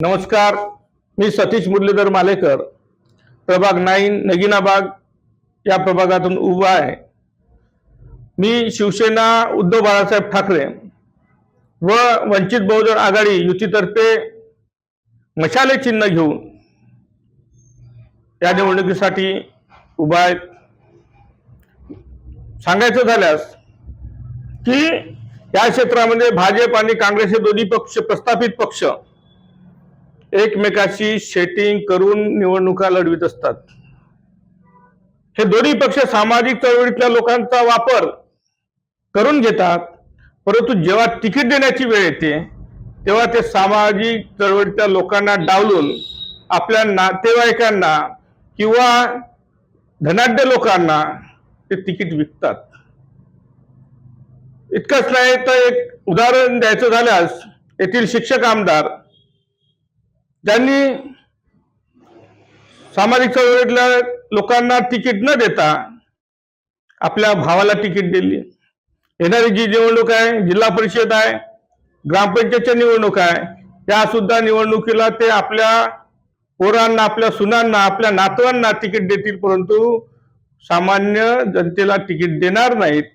नमस्कार मी सतीश मुरलीधर मालेकर. प्रभाग नाईन नगिनाबाग या प्रभागातून उभा आहे. मी शिवसेना उद्धव बाळासाहेब ठाकरे व वंचित बहुजन आघाडी युतीतर्फे मशाले चिन्ह घेऊन या निवडणुकीसाठी उभा आहे. सांगायचं झाल्यास की या क्षेत्रामध्ये भाजप आणि काँग्रेस हे दोन्ही पक्ष प्रस्थापित पक्ष एकमेकाशी सेटिंग करून निवडणुका लढवित असतात. हे दोन्ही पक्ष सामाजिक चळवळीतल्या लोकांचा वापर करून घेतात परंतु जेव्हा तिकीट देण्याची वेळ येते तेव्हा ते सामाजिक चळवळीतल्या लोकांना डावलून आपल्या नातेवाईकांना किंवा धनाढ्य लोकांना ते तिकीट विकतात. इतकंच नाही तर एक उदाहरण द्यायचं झाल्यास येथील शिक्षक आमदार त्यांनी सामाजिक चळवळीतल्या लोकांना तिकीट न देता आपल्या भावाला तिकीट दिली. येणारी जी निवडणूक आहे जिल्हा परिषद आहे ग्रामपंचायतच्या निवडणूक आहे त्या सुद्धा निवडणुकीला ते आपल्या पोरांना आपल्या सुनांना आपल्या नातवांना तिकीट देतील परंतु सामान्य जनतेला तिकीट देणार नाहीत.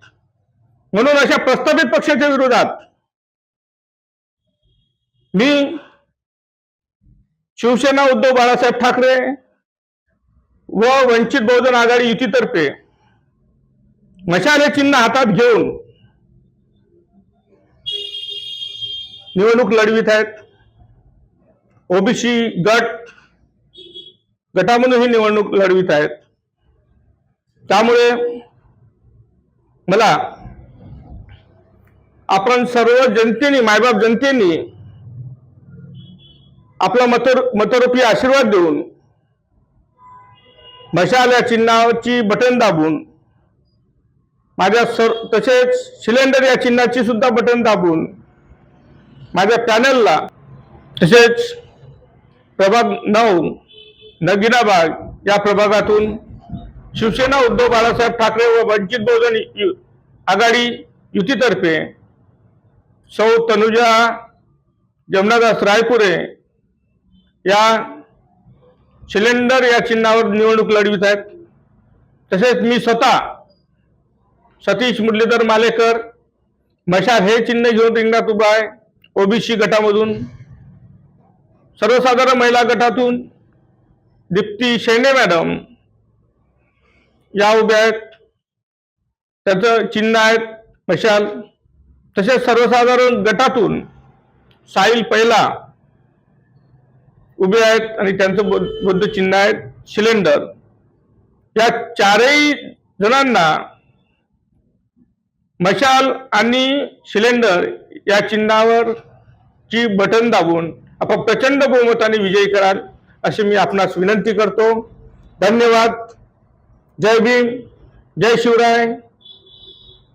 म्हणून अशा प्रस्थापित पक्षाच्या विरोधात मी शिवसेना उद्धव बाळासाहेब ठाकरे व वंचित बहुजन आघाडी युतीतर्फे मशाले चिन्ह हातात घेऊन निवडणूक लढवित आहेत. ओबीसी गट गटामधून ही निवडणूक लढवित आहेत. त्यामुळे मला आपण सर्व जनतेने मायबाप जनतेने आपला मतर मतरूपी आशीर्वाद देऊन मशाल या चिन्हाची बटन दाबून माझ्या सर तसेच सिलेंडर या चिन्हाची सुद्धा बटन दाबून माझ्या पॅनलला तसेच प्रभाग नऊ नगिनाबाग या प्रभागातून शिवसेना उद्धव बाळासाहेब ठाकरे व वंचित बहुजन यु- आघाडी युतीतर्फे सौ तनुजा जमनादास रायपुरे या सिलेंडर या चिन्हावर निवडणूक लढवित आहेत तसेच मी स्वतः सतीश मुरलीधर मालेकर मशाल हे चिन्ह घेऊन रिंगणात उभा आहे ओबीसी गटामधून. सर्वसाधारण महिला गटातून दीप्ती शेंडे मॅडम या उभ्या आहेत. त्याचं चिन्ह आहेत मशाल. तसेच सर्वसाधारण गटातून साहिल पहिला उभे आहेत आणि त्यांचं बुद्ध चिन्ह आहेत. सिलेंडर. या चारही जणांना मशाल आणि सिलेंडर या चिन्हावर ची बटन दाबून आपण प्रचंड बहुमताने विजयी कराल अशी मी आपणास विनंती करतो. धन्यवाद. जय भीम. जय शिवराय.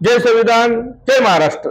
जय संविधान. जय महाराष्ट्र.